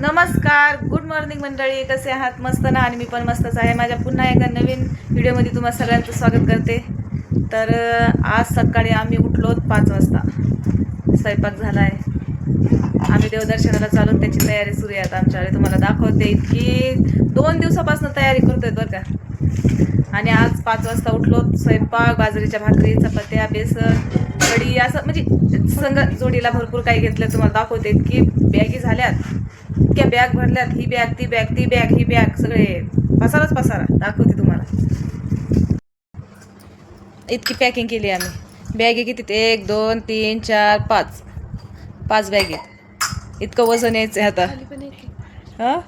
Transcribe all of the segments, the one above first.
नमस्कार good morning मंडळी. कसे आहात? मस्त ना? आणि मी पण मस्तच आहे. माझ्या पुन्हा एका नवीन व्हिडिओमध्ये तुम्हा सगळ्यांचं स्वागत करते. तर आज सकाळी आम्ही उठलो पाच वाजता. स्वयंपाक झाला आहे आम्ही देवदर्शनाला चालून त्याची तयारी सुरू आहे. आता आमच्याकडे तुम्हाला दाखवते इतकी दोन दिवसापासून तयारी करतोय बरं का. आणि आज पाच वाजता उठलो स्वयंपाक बाजरीच्या भाकरी चपात्या बेसन कढी असं म्हणजे संग जोडीला भरपूर काही घेतलं. तुम्हाला दाखवते इतकी बॅगी झाल्यात. इतक्या बॅग भरल्यात ही बॅग ती बॅग ती बॅग ही बॅग सगळे. पसाराच पसारा. दाखवते तुम्हाला. इतकी पॅकिंग केली आम्ही. बॅगे किती? एक दोन तीन चार पाच. पाच बॅग आहेत. इतकं वजन यायचं आहे. आता. हा?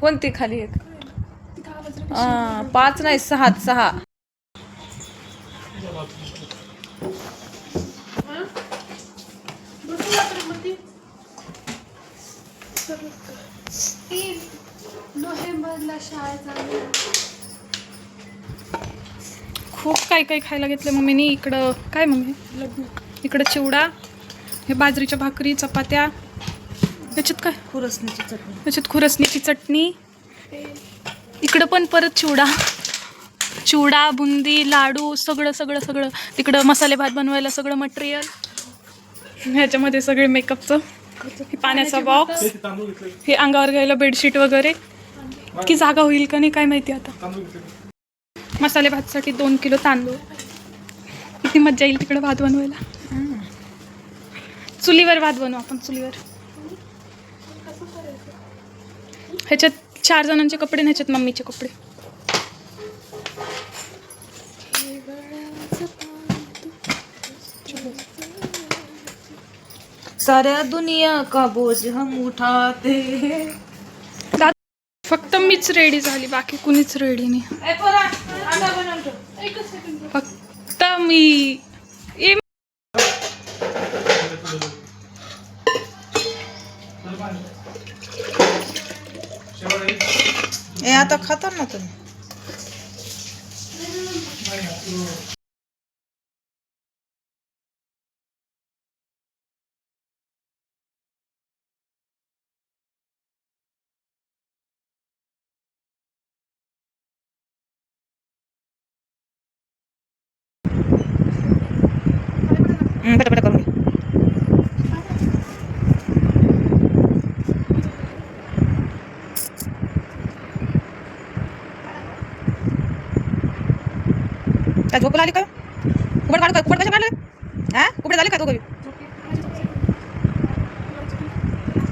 कोणती खाली एक? ती दहा वाजता हा, पाच नाही सहा सहा हा? बसून रात्रमध्ये. ती नोव्हेंबरला शाळा चालू आहे. खूप काही काही खायला घेतलं मम्मीने. इकडं काय मम्मी? लग्न. इकडं चिवडा हे बाजरीच्या भाकरी चपात्या. याच्यात काय? खुरसणीची चटणी. त्याच्यात खुरसणीची चटणी. इकडं पण परत चिवडा. चिवडा बुंदी लाडू सगळं सगळं सगळं. तिकडं मसाले भात बनवायला सगळं मटेरियल ह्याच्यामध्ये सगळे मेकअपचं हे पाण्याचा बॉक्स हे अंगावर घ्यायला बेडशीट वगैरे. की जागा होईल का नाही काय माहिती आता. मसाले भातसाठी दोन किलो तांदूळ. किती मज्जा येईल तिकडं भात बनवायला. चुलीवर भात बनवू आपण चुलीवर. ह्याच्यात चार जणांचे कपडे ह्याच्यात मम्मीचे कपडे. साऱ्या दुनिया का बोझ हम उठाते? फक्त मीच रेडी झाली बाकी कुणीच रेडी नाही. फक्त मी ए आता खाता ना तुम्ही. पटापटा करून घे. काय झोपला आली का? कुबड काढू का? कुबड कशा काढले? हा? कुबड झाले का तो कवी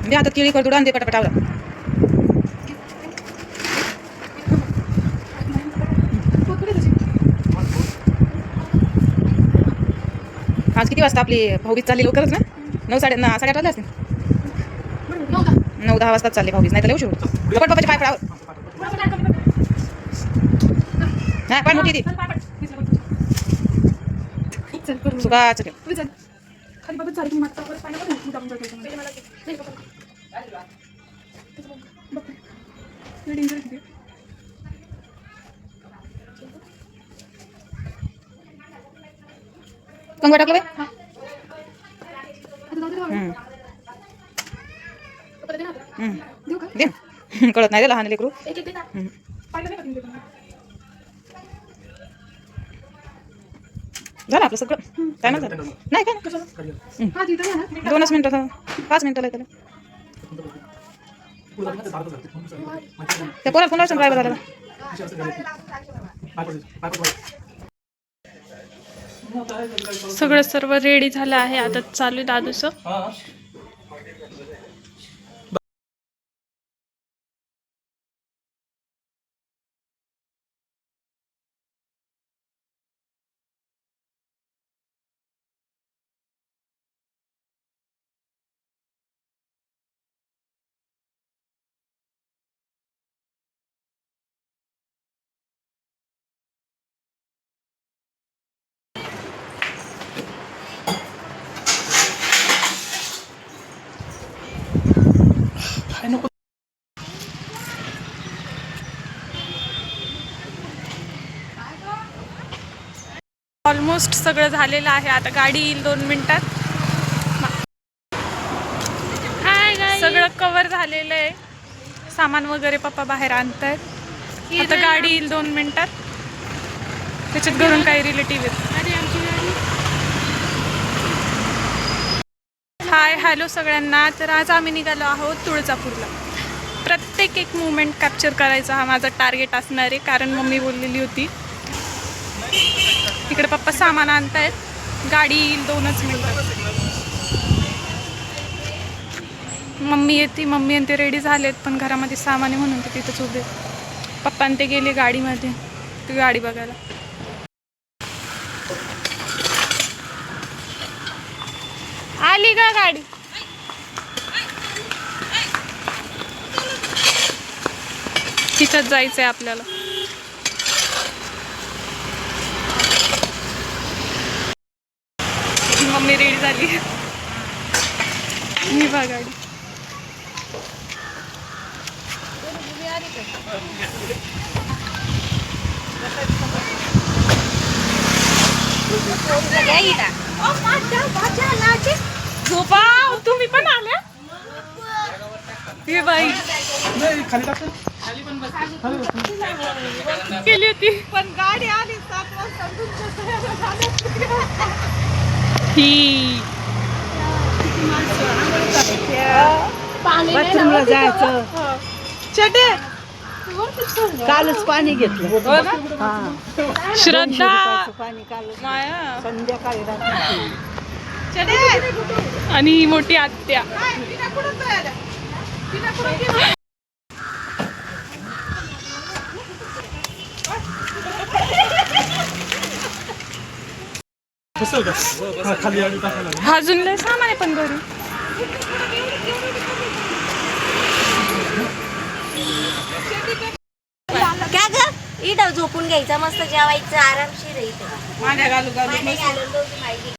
दे आता केळी करतो आणि दे पटापटावला आज किती वाजता आपली भाऊबीज चालली लवकरच ना नऊ साडे ना साडे आठ वाजले असतील नऊ दहा वाजताच चालले भाऊबीज नाही तर येऊ शकतो कपट बापाचे पाय पडावर हा पाय मोठी ती चल करू सुकाचं ठेव तुम्ही चल. खाली बघत चालेल तुम्ही का? दे. ना. कळत नाही रे लहान लेकरू. दे ना. ते? झालं आपलं सगळं? काय नाही झालं? नाही काय हा, ना. दोनच मिनिटं हा. पाच मिनिटं त्याला त्या कोणाला कोणाला ड्रायव्हर झाला सगळं सर्व रेडी झालं आहे. आता चालू आहे दादूचं. ऑलमोस्ट सगळं झालेलं आहे. आता गाडी येईल दोन मिनिटात. सगळं कवर झालेलं आहे. सामान वगैरे पप्पा बाहेर आणतायत. आता गाडी येईल दोन मिनिटात. त्याच्यात घरून काही रिलेटिव्ह आहेत. हाय हॅलो सगळ्यांना. तर आज आम्ही निघालो आहोत तुळजापूरला. प्रत्येक एक मुवमेंट कॅप्चर करायचा हा माझा टार्गेट असणार आहे. कारण मम्मी बोललेली होती. इकडे पप्पा सामान आणतायत. गाडी येईल दोनच मिनिटात मम्मी येते मम्मी आणि ते रेडी झालेत पण घरामध्ये सामान आहे म्हणून ते तिथंच उभे आहेत. पप्पा आणि ते गेले गाडीमध्ये. ती गाडी बघायला. आली का गाडी? तिथंच जायचं आहे आपल्याला. मम्मी रेडी झाली. मी बघ गाडी. झोपा तुम्ही पण आल्या? हे बाई. केली होती. पण गाडी आली सात वाजता ही बाथरूमला जायचं. कालच पाणी घेतलं. हो ना? हा. श्रद्धा. पाणी कालच माया. संध्याकाळी रात्री आणि ही मोठी आत्या. अजून लय सामान आहे पण घरी क्या ग? इड झोपून घ्यायचा मस्त जेवायचं आरामशीर आहे इथं. घालून दोघी माहिती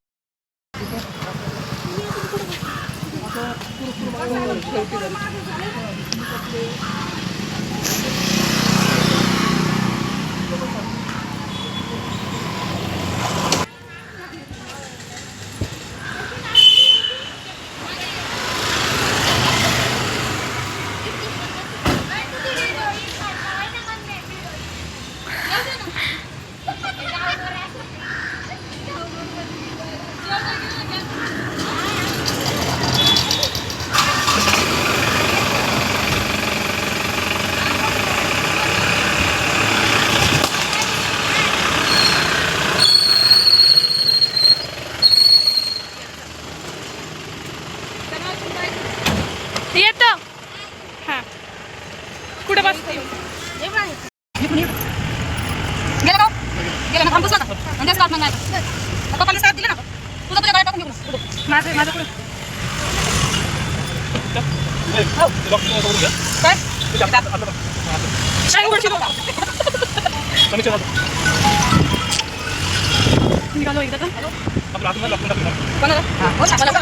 येतं हा कुठे बसते गेला का गेला ना थांबूस नका म्हणजे साथ नाही पप्पाने साथ दिला ना तुझा तुझ्या गाडी टाकून घेऊ माझं माझं कुठं काय शाही उघडची बघा. निघालो एकदा का कोणाला? हो, सांगायला का?